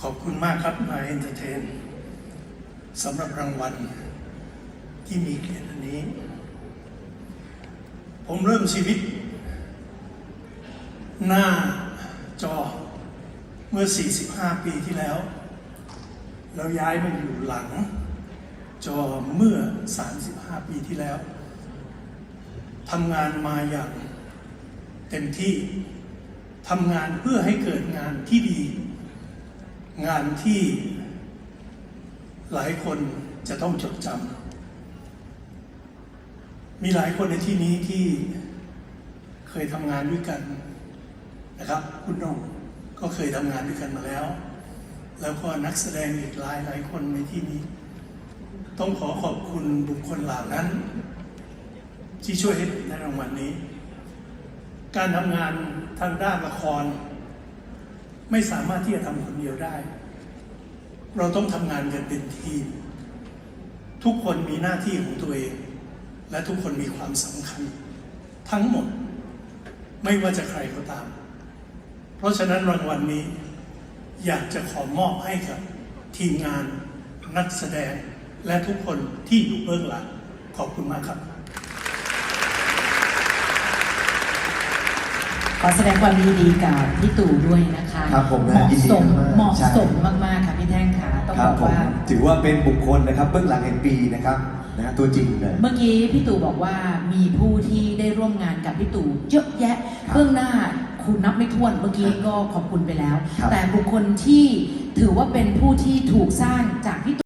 ขอบคุณมากครับนายเอนเตอร์เทนสำหรับรางวัลที่มีเกียรตินนี้ ผมเริ่มชีวิต หน้าจอเมื่อ 45 ปีที่แล้ว แล้วย้ายมาอยู่หลัง จอเมื่อ 35 ปีที่แล้วทำงานมาอย่างเต็มที่ทำงานเพื่อให้เกิดงานที่ดี งานที่หลายคนจะต้องจดจำมีหลายคนในที่นี้ที่เคยทำงานด้วยกันนะครับ คุณน้องก็เคยทำงานด้วยกันมาแล้ว แล้วก็นักแสดงอีกหลายหลายคนในที่นี้ ต้องขอขอบคุณบุคคลเหล่านั้น ที่ช่วยให้ได้รางวัลนี้ การทำงานทางด้านละคร ไม่สามารถที่จะทำคนเดียวได้ เราต้องทำงานกันเป็นทีม ทุกคนมีหน้าที่ของตัวเอง และทุกคนมีความสำคัญ ทั้งหมด ไม่ว่าจะใครก็ตาม เพราะฉะนั้นรางวัลนี้ อยากจะขอมอบให้กับ ทีมงานนักแสดงและทุกคนที่อยู่เบื้องหลังขอบคุณมากครับ อแสดงความยินดีกับพี่ตู่ด้วยนะคะครับผมนะเหมาะยินดีสมมากๆเหมาะใช่ สมมากๆค่ะพี่แท่งค่ะต้องครับบอกผมว่า ถือว่าเป็นบุคคลนะครับเบื้องหลังแห่งปีนะครับนะตัวจริงเลย เมื่อกี้พี่ตู่บอกว่ามีผู้ที่ได้ร่วมงานกับพี่ตู่เยอะแยะครับเบื้องหน้าคุณนับไม่ถ้วนเมื่อกี้ก็ขอบคุณไปแล้ว ครับ แต่บุคคลที่ถือว่าเป็นผู้ที่ถูกสร้างจากพี่ตู่